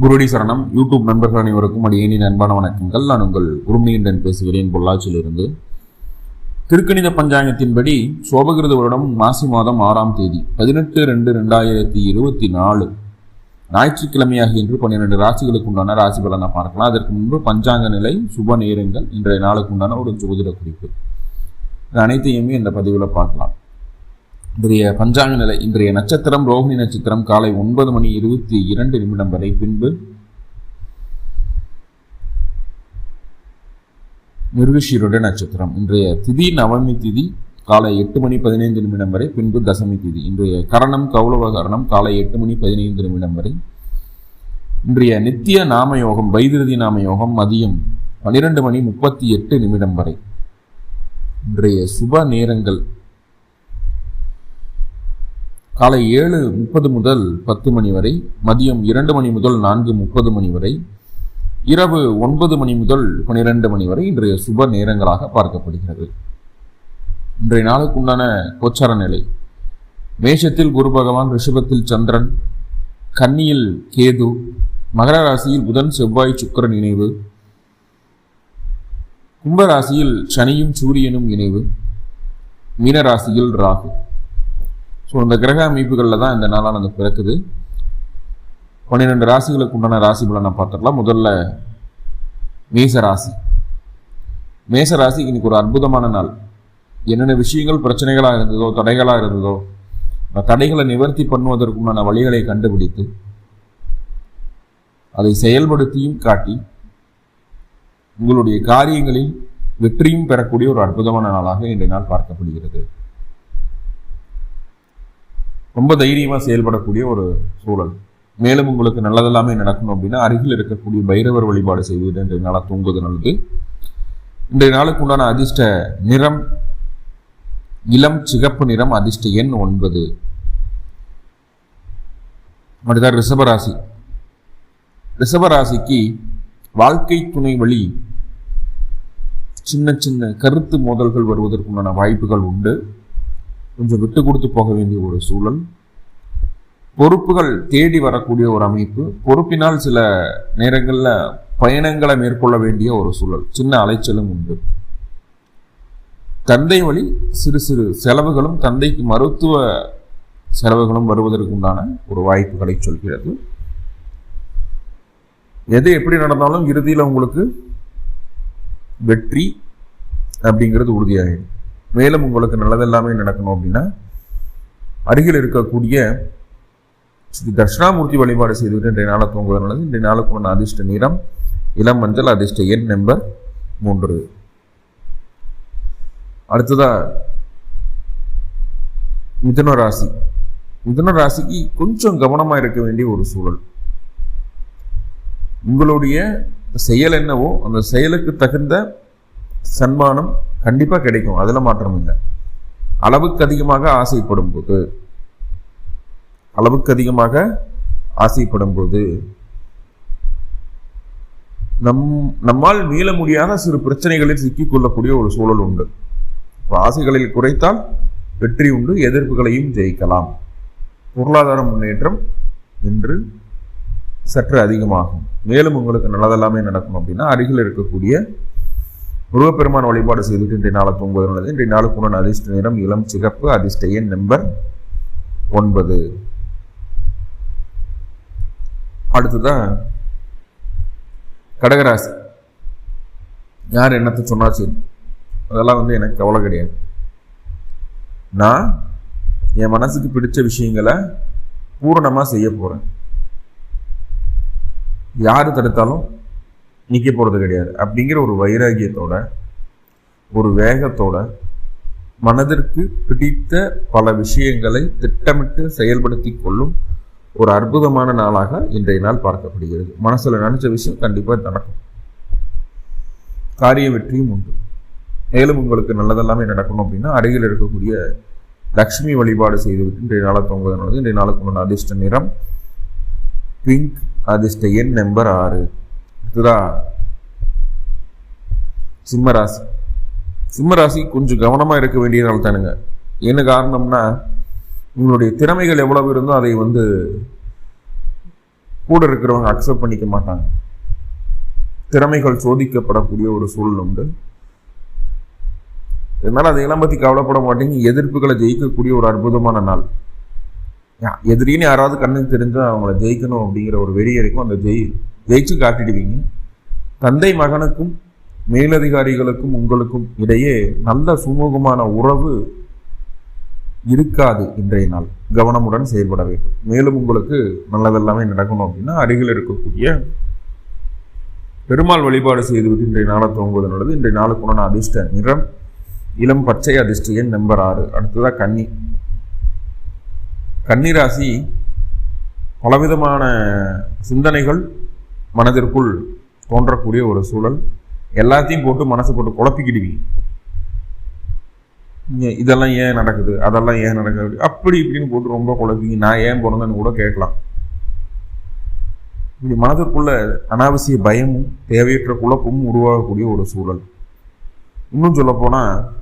குருடி சரணம். யூடியூப் நண்பர்கள் அனைவருக்கும் அடியேனின் அன்பான வணக்கங்கள். நான் உங்கள் குருமணிகண்டன் பேசுகிறேன் பொள்ளாச்சியிலிருந்து. திருக்கணித பஞ்சாங்கத்தின்படி சோபகிருத வருடம் மாசி மாதம் ஆறாம் தேதி பதினெட்டு ரெண்டு ரெண்டாயிரத்தி இருபத்தி நாலு. ஞாயிற்றுக்கிழமையாக இன்று பன்னிரெண்டு ராசிகளுக்கு உண்டான ராசி பலனை பார்க்கலாம். அதற்கு முன்பு பஞ்சாங்க நிலை சுப நேரங்கள் இன்றைய நாளுக்கு உண்டான ஒரு ஜோதிட குறிப்பு. இது அனைத்தையுமே இந்த பதிவில் பார்க்கலாம். இன்றைய பஞ்சாங்க நிலை இன்றைய நட்சத்திரம் ரோஹிணி நட்சத்திரம் காலை ஒன்பது மணி இருபத்தி இரண்டு நிமிடம் வரை. பின்பு மிருகஷீருட நட்சத்திரம் இன்றைய திதி நவமி திதி காலை எட்டு மணி பதினைந்து நிமிடம் வரை. பின்பு தசமி திதி இன்றைய கரணம் கௌலவ கரணம் காலை எட்டு மணி பதினைந்து நிமிடம் வரை. இன்றைய நித்திய நாம யோகம் வைத்திருதி நாம யோகம் மதியம் பன்னிரெண்டு மணி முப்பத்தி எட்டு நிமிடம் வரை. இன்றைய சுப நேரங்கள் காலை ஏழு முப்பது முதல் பத்து மணி வரை மதியம் இரண்டு மணி முதல் நான்கு முப்பது மணி வரை இரவு ஒன்பது மணி முதல் பனிரெண்டு மணி வரை இன்றைய சுப நேரங்களாக பார்க்கப்படுகிறது. இன்றைய நாளுக்கு உண்டான கோச்சார நிலை. மேஷத்தில் குரு பகவான் ரிஷபத்தில் சந்திரன் கன்னியில் கேது மகர ராசியில் புதன் செவ்வாய் சுக்கிரன் இணைவு. கும்பராசியில் சனியும் சூரியனும் இணைவு. மீனராசியில் ராகு. ஸோ இந்த கிரக அமைப்புகளில் தான் இந்த நாளானது பிறக்குது. பன்னிரெண்டு ராசிகளுக்கு உண்டான ராசி பலனை பார்த்துக்கலாம். முதல்ல மேச ராசி. மேச ராசி இன்னைக்கு ஒரு அற்புதமான நாள். என்னென்ன விஷயங்கள் பிரச்சனைகளாக இருந்ததோ தடைகளாக இருந்ததோ அந்த தடைகளை நிவர்த்தி பண்ணுவதற்குண்டான வழிகளை கண்டுபிடித்து அதை செயல்படுத்தியும் காட்டி உங்களுடைய காரியங்களில் வெற்றியும் பெறக்கூடிய ஒரு அற்புதமான நாளாக இன்றைய நாள் பார்க்கப்படுகிறது. ரொம்ப தைரியமாக செயல்படக்கூடிய ஒரு சூழல். மேலும் உங்களுக்கு நல்லதெல்லாமே நடக்கணும் அப்படின்னா அருகில் இருக்கக்கூடிய பைரவர் வழிபாடு செய்வது இன்றைய நாளாக தூங்குவது நல்லது. இன்றைய நாளுக்கு உண்டான அதிர்ஷ்ட நிறம் இளம் சிகப்பு நிறம் அதிர்ஷ்ட எண் ஒன்பது. அடுத்தது ரிஷபராசி. ரிஷபராசிக்கு வாழ்க்கை துணை வழி சின்ன சின்ன கருத்து மோதல்கள் வருவதற்குண்டான வாய்ப்புகள் உண்டு. கொஞ்சம் விட்டு கொடுத்து போக வேண்டிய ஒரு சூழல். பொறுப்புகள் தேடி வரக்கூடிய ஒரு அமைப்பு. பொறுப்பினால் சில நேரங்களில் பயணங்களை மேற்கொள்ள வேண்டிய ஒரு சூழல். சின்ன அலைச்சலும் உண்டு. தந்தை வழி சிறு சிறு செலவுகளும் தந்தைக்கு மருத்துவ செலவுகளும் வருவதற்கு உண்டான ஒரு வாய்ப்புகளை சொல்கிறது. எது எப்படி நடந்தாலும் இறுதியில் உங்களுக்கு வெற்றி அப்படிங்கிறது உறுதியாகிடும் மேலும் உங்களுக்கு நல்லதெல்லாமே நடக்கணும் அப்படின்னா அருகில் இருக்கக்கூடிய ஸ்ரீ தட்சிணாமூர்த்தி வழிபாடு செய்துவிட்டு இன்றைய நாளை தூங்குவது நல்லது. இன்றைய நாளுக்குள்ள அதிர்ஷ்ட நிறம் இளம் மஞ்சள் அதிர்ஷ்ட எண் நம்பர் மூன்று. அடுத்ததாக மிதுன ராசி. மிதுன ராசிக்கு கொஞ்சம் கவனமாக இருக்க வேண்டிய ஒரு சூழல். உங்களுடைய செயல் என்னவோ அந்த செயலுக்கு தகுந்த சன்மானம் கண்டிப்பாக கிடைக்கும். அதில் மாற்றம் இல்லை. அளவுக்கு அதிகமாக ஆசைப்படும் போது அளவுக்கு அதிகமாக ஆசைப்படும் போது நம் நம்மால் மீள முடியாத சிறு பிரச்சனைகளில் சிக்கிக்கொள்ளக்கூடிய ஒரு சூழல் உண்டு. இப்போ ஆசைகளில் குறைத்தால் வெற்றி உண்டு எதிர்ப்புகளையும் ஜெயிக்கலாம். பொருளாதார முன்னேற்றம் இன்று சற்று அதிகமாகும். மேலும் உங்களுக்கு நல்லதெல்லாமே நடக்கும் அப்படின்னா அருகில் இருக்கக்கூடிய முருகப்பெருமான் வழிபாடு செய்துட்டு இன்றைய நாளை தூங்குவது நல்லது இன்றைய நாளுக்கு உடன் அதிர்ஷ்ட நிறம் இளம் சிகப்பு அதிர்ஷ்ட எண் நம்பர் ஒன்பது. அடுத்ததான் கடகராசி. யார் என்னத்தை சொன்னா சரி அதெல்லாம் வந்து எனக்கு கவலை கிடையாது. நான் என் மனசுக்கு பிடிச்ச விஷயங்களை பூரணமாக செய்ய போகிறேன் யார் தடுத்தாலும் நிற்க போகிறது கிடையாது. அப்படிங்கிற ஒரு வைராகியத்தோட ஒரு வேகத்தோட மனதிற்கு பிடித்த பல விஷயங்களை திட்டமிட்டு செயல்படுத்தி கொள்ளும் ஒரு அற்புதமான நாளாக இன்றைய நாள் பார்க்கப்படுகிறது. மனசில் நினச்ச விஷயம் கண்டிப்பாக நடக்கும். காரிய வெற்றியும் உண்டு. மேலும் உங்களுக்கு நல்லதெல்லாமே நடக்கணும் அப்படின்னா அருகில் இருக்கக்கூடிய லக்ஷ்மி வழிபாடு செய்துவிட்டு இன்றைய நாளை தூங்குவது இன்றைய நாளுக்கு உண்டான அதிர்ஷ்ட நிறம் பிங்க் அதிர்ஷ்ட எண் நம்பர் ஆறு. இதுதா சிம்மராசி சிம்மராசி கொஞ்சம் கவனமாக இருக்க வேண்டிய நாள் தானுங்க. என்ன காரணம்னா உங்களுடைய திறமைகள் எவ்வளவு இருந்தோ அதை வந்து கூட இருக்கிறவங்க அக்செப்ட் பண்ணிக்க மாட்டாங்க. திறமைகள் சோதிக்கப்படக்கூடிய ஒரு சூழல் உண்டு. இதனால் அதையெல்லாம் பத்தி கவலைப்பட மாட்டீங்க. எதிர்ப்புகளை ஜெயிக்கக்கூடிய ஒரு அற்புதமான நாள். எதிரின்னு யாராவது கண்ணுக்கு தெரிஞ்சா அவங்கள ஜெயிக்கணும் அப்படிங்கிற ஒரு வெறி இருக்கும் அந்த ஜெயி ஜெயிச்சு காட்டிடுவீங்க. தந்தை மகனுக்கும் மேலதிகாரிகளுக்கும் உங்களுக்கும் இடையே நல்ல சுமூகமான உறவு இருக்காது இன்றைய நாள். கவனமுடன் செயல்பட வேண்டும். மேலும் உங்களுக்கு நல்லதெல்லாமே நடக்கணும் அப்படின்னா அருகில் இருக்கக்கூடிய பெருமாள் வழிபாடு செய்துவிட்டு இன்றைய நாளை துவங்குவது நல்லது. இன்றைய நாளுக்குண்டான அதிர்ஷ்ட நிறம் இளம் பச்சை அதிர்ஷ்ட எண் நம்பர் ஆறு. அடுத்ததா கன்னி. கன்னிராசி பலவிதமான சிந்தனைகள் மனதிற்குள் தோன்றக்கூடிய ஒரு சூழல். எல்லாத்தையும் போட்டு மனசு போட்டு குழப்பிக்கிடுவீங்க. இதெல்லாம் ஏன் நடக்குது? அதெல்லாம் ஏன் நடக்குது? அப்படி இப்படின்னு போட்டு ரொம்ப குழப்பிங்க நான் ஏன் பிறந்தேன்னு கூட கேட்கலாம். இப்படி மனதிற்குள்ள அனாவசிய பயமும் தேவையற்ற குழப்பமும் உருவாகக்கூடிய ஒரு சூழல். இன்னும் சொல்லப்போனால்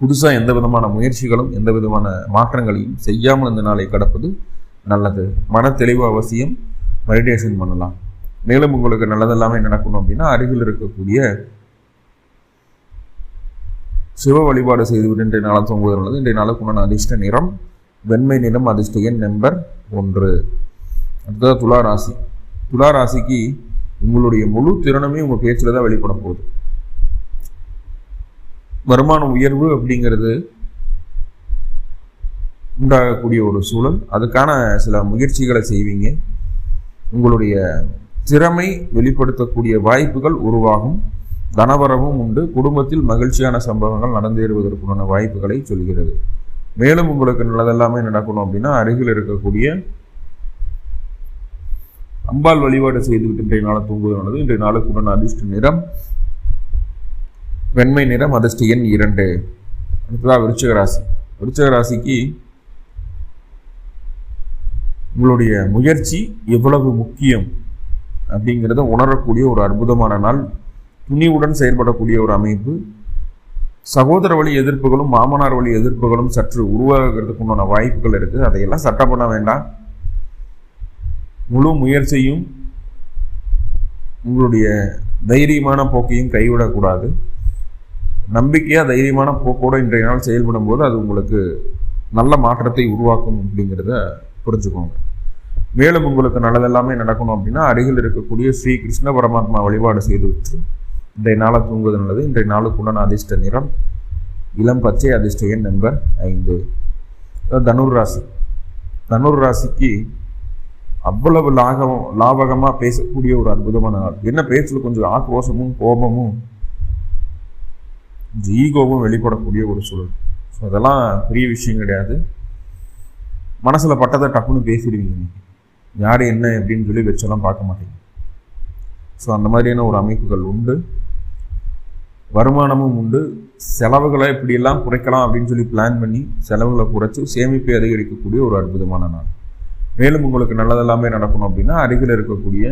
புதுசாக எந்த விதமான முயற்சிகளும் எந்த விதமான மாற்றங்களையும் செய்யாமல் இந்த நாளை கடப்பது நல்லது. மன தெளிவு அவசியம். மெடிடேஷன் பண்ணலாம். மேலும் உங்களுக்கு நல்லதெல்லாமே நடக்கணும் அப்படின்னா அருகில் இருக்கக்கூடிய சிவ வழிபாடு செய்துவிட்டு இன்றைய நாளை தூங்குவது நல்லது இன்றைய நாளுக்கு உண்டான அதிர்ஷ்ட நிறம். வெண்மை நிறம் அதிர்ஷ்ட எண் நம்பர் ஒன்று. அடுத்தது துலா ராசி. துலா ராசிக்கு உங்களுடைய முழு திறனுமே உங்கள் பேச்சில் தான் வெளிப்பட போகுது வருமான உயர்வு அப்படிங்கிறது உண்டாகக்கூடிய ஒரு சூழல். அதுக்கான சில முயற்சிகளை செய்வீங்க. உங்களுடைய திறமை வெளிப்படுத்தக்கூடிய வாய்ப்புகள் உருவாகும். தனவரவும் உண்டு. குடும்பத்தில் மகிழ்ச்சியான சம்பவங்கள் நடந்தேறுவதற்குண்டான வாய்ப்புகளை சொல்கிறது. மேலும் உங்களுக்கு நல்லதெல்லாமே நடக்கணும் அப்படின்னா அருகில் இருக்கக்கூடிய அம்பாள் வழிபாடு செய்துவிட்டு இன்றைய நாளை தூங்குவதானது. இன்றைய நாளுக்கு உண்டான அதிர்ஷ்ட நிறம் வெண்மை நிறம் அதிர்ஷ்ட எண் இரண்டு. அடுத்ததாக விருச்சிக ராசி. ராசிக்கு உங்களுடைய முயற்சி எவ்வளவு முக்கியம் அப்படிங்கிறத உணரக்கூடிய ஒரு அற்புதமான நாள். துணிவுடன் செயல்படக்கூடிய ஒரு அமைப்பு. சகோதர வழி எதிர்ப்புகளும் மாமனார் வழி எதிர்ப்புகளும் சற்று உருவாகிறதுக்கு உண்டான வாய்ப்புகள் இருக்குது அதையெல்லாம் சட்டம் பண்ண வேண்டாம். முழு முயற்சியும் உங்களுடைய தைரியமான போக்கையும் கைவிடக்கூடாது. நம்பிக்கையாக தைரியமான போக்கோட இன்றைய நாள் செயல்படும் போது அது உங்களுக்கு நல்ல மாற்றத்தை உருவாக்கும் அப்படிங்கிறத புரிஞ்சுக்கோங்க. மேலும் உங்களுக்கு நல்லதெல்லாமே நடக்கணும் அப்படின்னா அருகில் இருக்கக்கூடிய ஸ்ரீ கிருஷ்ண பரமாத்மா வழிபாடு செய்துவிட்டு இன்றைய நாளை தூங்குவது நல்லது இன்றைய நாளுக்கு உண்டான அதிர்ஷ்ட நிறம் இளம் பச்சை அதிர்ஷ்ட எண் நம்பர் ஐந்து. தனுர் ராசி. தனுர் ராசிக்கு அவ்வளவு லாகம் லாபகமாக பேசக்கூடிய ஒரு அற்புதமான நாள். என்ன பேச்சில் கொஞ்சம் ஆக்ரோஷமும் கோபமும் ஈகோவும் வெளிப்படக்கூடிய ஒரு சூழல். ஸோ அதெல்லாம் பெரிய விஷயம் கிடையாது. மனசில் பட்டதை டக்குன்னு பேசிடுவீங்க யார் என்ன அப்படின்னு சொல்லி வச்செல்லாம் பார்க்க மாட்டீங்க. ஸோ அந்த மாதிரியான ஒரு அமைப்புகள் உண்டு. வருமானமும் உண்டு. செலவுகளை இப்படியெல்லாம் குறைக்கலாம் அப்படின்னு சொல்லி பிளான் பண்ணி செலவுகளை குறைச்சி சேமிப்பை அதிகரிக்கக்கூடிய ஒரு அற்புதமான நாள். மேலும் உங்களுக்கு நல்லதெல்லாமே நடக்கணும் அப்படின்னா அருகில் இருக்கக்கூடிய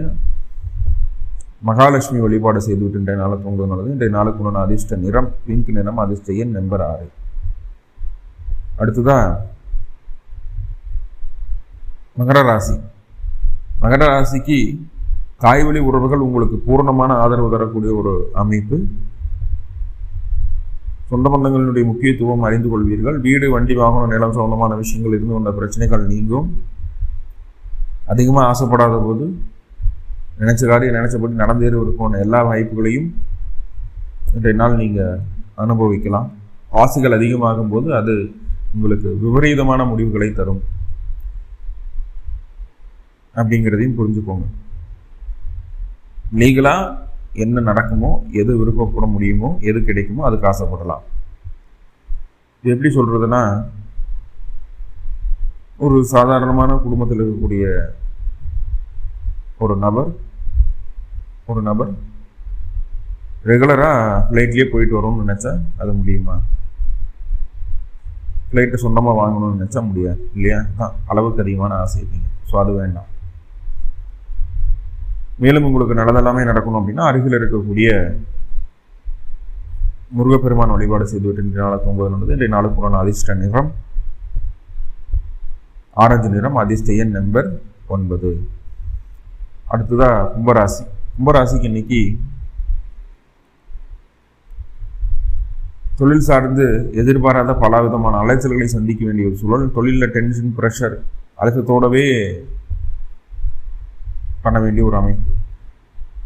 மகாலட்சுமி வழிபாடு செய்துவிட்டு இன்றைய நாளை தூங்குவது நல்லது. இன்றைய நாளுக்கு உண்டான அதிர்ஷ்ட நிறம் பிங்க் நிறம் அதிர்ஷ்ட எண் நம்பர் ஆறு. அடுத்ததாக மகர ராசி. மகர ராசிக்கு தாய்வழி உறவுகள் உங்களுக்கு பூர்ணமான ஆதரவு தரக்கூடிய ஒரு அமைப்பு. சொந்த பந்தங்களினுடைய முக்கியத்துவம் அறிந்து கொள்வீர்கள். வீடு வண்டி வாகனம் நிலம் சம்பந்தமான விஷயங்கள் இருந்து வந்த பிரச்சனைகள் நீங்கும். அதிகமாக ஆசைப்படாத போது நினைச்ச காரியம் நினைச்சபடி நடந்தேறுவதற்கான எல்லா வாய்ப்புகளையும் இன்றைய நாள் நீங்கள் அனுபவிக்கலாம். ஆசைகள் அதிகமாகும் போது அது உங்களுக்கு விபரீதமான முடிவுகளை தரும். அப்படிங்கிறதையும் புரிஞ்சுக்கோங்க. லீகலாக என்ன நடக்குமோ எது விருப்பப்பட முடியுமோ எது கிடைக்குமோ அதுக்கு ஆசைப்படலாம். இது எப்படி சொல்கிறதுனா ஒரு சாதாரணமான குடும்பத்தில் இருக்கக்கூடிய ஒரு நபர் ஒரு நபர் ரெகுலராக ஃப்ளைட்லேயே போயிட்டு வரணும்னு நினச்சா அது முடியுமா? ஃப்ளைட்டு சொந்தமாக வாங்கணும்னு நினச்சா முடியாது இல்லையா? தான் அளவுக்கு அதிகமான ஆசை. இருப்பீங்க ஸோ அது வேண்டாம். மேலும் உங்களுக்கு நல்லதெல்லாமே நடக்கணும் அப்படின்னா அருகில் இருக்கக்கூடிய முருகப்பெருமான் வழிபாடு செய்துவிட்டு இன்றைய நாளை தூங்குவது நல்லது. இன்றைய நாளுக்கு அதிர்ஷ்ட நிறம் ஆரஞ்சு நிறம் அதிர்ஷ்ட எண் நம்பர் ஒன்பது. அடுத்ததா கும்பராசி. கும்பராசிக்கு இன்னைக்கு தொழில் சார்ந்து எதிர்பாராத பல விதமான அலைச்சல்களை சந்திக்க வேண்டிய ஒரு சூழல். தொழிலில் டென்ஷன் ப்ரெஷர் அழுத்தத்தோடவே பண்ண வேண்டிய ஒரு அமைப்பு.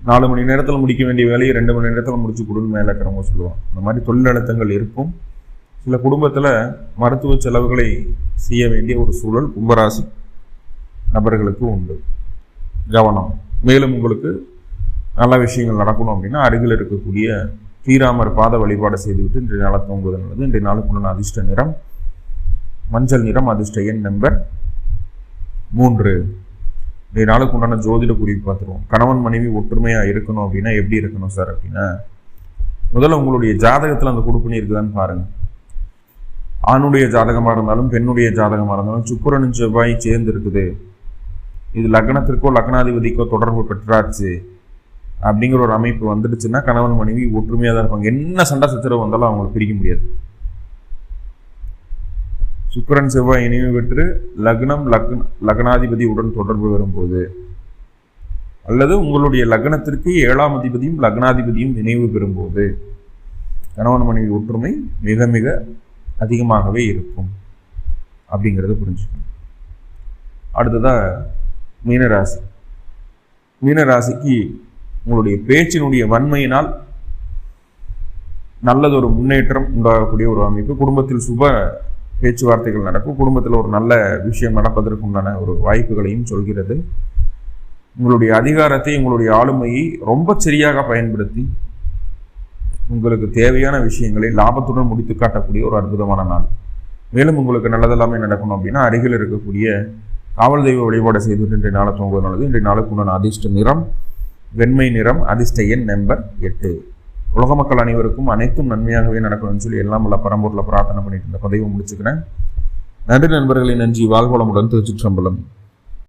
நாலு மணி நேரத்தில் முடிக்க வேண்டிய வேலையை ரெண்டு மணி நேரத்தில் முடிச்சு கொடுன்னு மேலே இருக்கிறவங்க சொல்லுவாங்க. இந்த மாதிரி தொழில் அழுத்தங்கள் இருக்கும். சில குடும்பத்தில் மருத்துவ செலவுகளை செய்ய வேண்டிய ஒரு சூழல் கும்பராசி நபர்களுக்கு உண்டு. கவனம். மேலும் உங்களுக்கு நல்ல விஷயங்கள் நடக்கணும் அப்படின்னா அருகில் இருக்கக்கூடிய ஸ்ரீராமர் பாத வழிபாடு செய்துவிட்டு இன்றைய நாளை தூங்குவது நல்லது. இன்றைய நாளுக்கு அதிர்ஷ்ட நிறம் மஞ்சள் நிறம் அதிர்ஷ்ட எண் நம்பர் மூன்று. இன்றைய நாளுக்கு உண்டான ஜோதிட குறிப்பு பார்த்துருவோம். கணவன் மனைவி ஒற்றுமையாக இருக்கணும் அப்படின்னா எப்படி இருக்கணும் சார் அப்படின்னா முதல்ல உங்களுடைய ஜாதகத்தில் அந்த கொடுப்பினி இருக்குதான்னு பாருங்க. ஆணுடைய ஜாதகமாக இருந்தாலும் பெண்ணுடைய ஜாதகமாக இருந்தாலும் சுக்கிரனும் செவ்வாய் சேர்ந்து இருக்குது. இது லக்னத்திற்கோ லக்னாதிபதிக்கோ தொடர்பு பெற்றாச்சு அப்படிங்கிற ஒரு அமைப்பு வந்துடுச்சுன்னா கணவன் மனைவி ஒற்றுமையாக தான் இருப்பாங்க. என்ன சண்டை சச்சரவு வந்தாலும் அவங்களை பிரிக்க முடியாது. சுக்கிரன் செவ்வாய் இணைவு பெற்று லக்னம் லக்ன லக்னாதிபதி உடன் தொடர்பு வரும்போது அல்லது உங்களுடைய லக்னத்திற்கு ஏழாம் அதிபதியும் லக்னாதிபதியும் நினைவு பெறும்போது கணவன் மனைவி ஒற்றுமை மிக மிக அதிகமாகவே இருக்கும். அப்படிங்கிறத புரிஞ்சுக்கணும். அடுத்ததாக மீனராசி. மீனராசிக்கு உங்களுடைய பேச்சினுடைய வன்மையினால் நல்லதொரு முன்னேற்றம் உண்டாகக்கூடிய ஒரு அமைப்பு. குடும்பத்தில் சுப பேச்சுவார்த்தைகள் நடக்கும். குடும்பத்தில் ஒரு நல்ல விஷயம் நடப்பதற்கு உண்டான ஒரு வாய்ப்புகளையும் சொல்கிறது. உங்களுடைய அதிகாரத்தை உங்களுடைய ஆளுமையை ரொம்ப சரியாக பயன்படுத்தி உங்களுக்கு தேவையான விஷயங்களை லாபத்துடன் முடித்து காட்டக்கூடிய ஒரு அற்புதமான நாள். மேலும் உங்களுக்கு நல்லதெல்லாமே நடக்கணும் அப்படின்னா அருகில் இருக்கக்கூடிய காவல் தெய்வ வழிபாடு செய்துவிட்டு இன்றைய நாளை தூங்குவது நல்லது. இன்றைய நாளுக்கு உண்டான அதிர்ஷ்ட நிறம் வெண்மை நிறம் அதிர்ஷ்ட எண் நம்பர் எட்டு. உலக மக்கள் அனைவருக்கும் அனைத்தும் நன்மையாகவே நடக்கணும்னு சொல்லி எல்லாம் உள்ள பரம்பூரில் பிரார்த்தனை பண்ணிட்டு இந்த பதிவை முடிச்சுக்கிறேன். நன்றி நண்பர்களின் நன்றி. வாழ்வளமுடன் திருச்சிற்றம்பலம்.